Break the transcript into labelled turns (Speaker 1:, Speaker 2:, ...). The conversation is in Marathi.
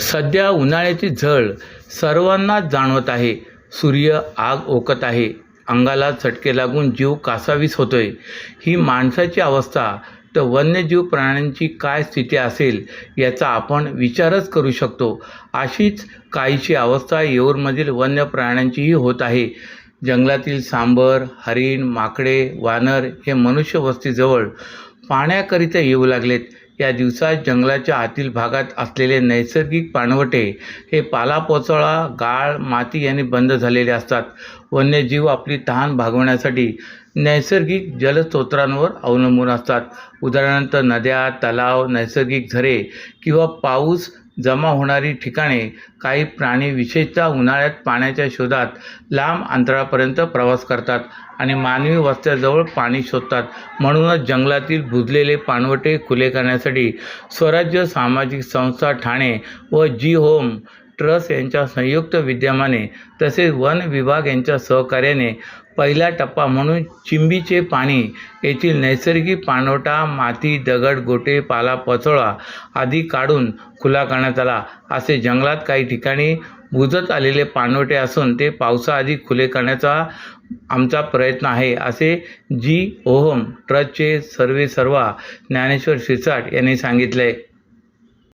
Speaker 1: सध्या उन्हाळ्याची झळ सर्वांनाच जाणवत आहे. सूर्य आग ओकत आहे. अंगाला चटके लागून जीव कासावीस होतोय. ही माणसाची अवस्था तर वन्यजीव प्राण्यांची काय स्थिती असेल याचा आपण विचारच करू शकतो. अशीच काहीशी अवस्था येऊरमधील वन्य प्राण्यांचीही होत आहे. जंगलातील सांबर हरिण माकडे वानर हे मनुष्यवस्तीजवळ पाण्याकरिता येऊ लागलेत. या दिवसात जंगलाच्या आतील भागात असलेले नैसर्गिक पाणवटे हे पालापाचोळा गाळ माती यांनी बंद झालेले असतात. वन्यजीव आपली तहान भागवण्यासाठी नैसर्गिक जलस्रोतांवर अवलंबून असतात. उदाहरणार्थ नद्या तलाव नैसर्गिक झरे किंवा पाऊस जमा होणारी ठिकाणे काही प्राणी विशेषतः उन्हाळ्यात पाण्याच्या शोधात लांब अंतरापर्यंत प्रवास करतात आणि मानवी वस्त्याजवळ पाणी शोधतात. म्हणूनच जंगलातील बुजलेले पाणवटे खुले करण्यासाठी स्वराज्य सामाजिक संस्था ठाणे व जी होम ट्रस्ट यांच्या संयुक्त विद्यमाने तसेच वन विभाग यांच्या सहकार्याने पहिला टप्पा म्हणून चिंबीचे पाणी येथील नैसर्गिक पाणवठा माती दगड गोटे पालापाचोळा आदी काढून खुला करण्यात आला. असे जंगलात काही ठिकाणी बुजत आलेले पाणवटे असून ते पावसाआधी खुले करण्याचा आमचा प्रयत्न आहे असे जी. ओहम ट्रस्टचे सर्वे सर्वा ज्ञानेश्वर शिरसाट यांनी सांगितले.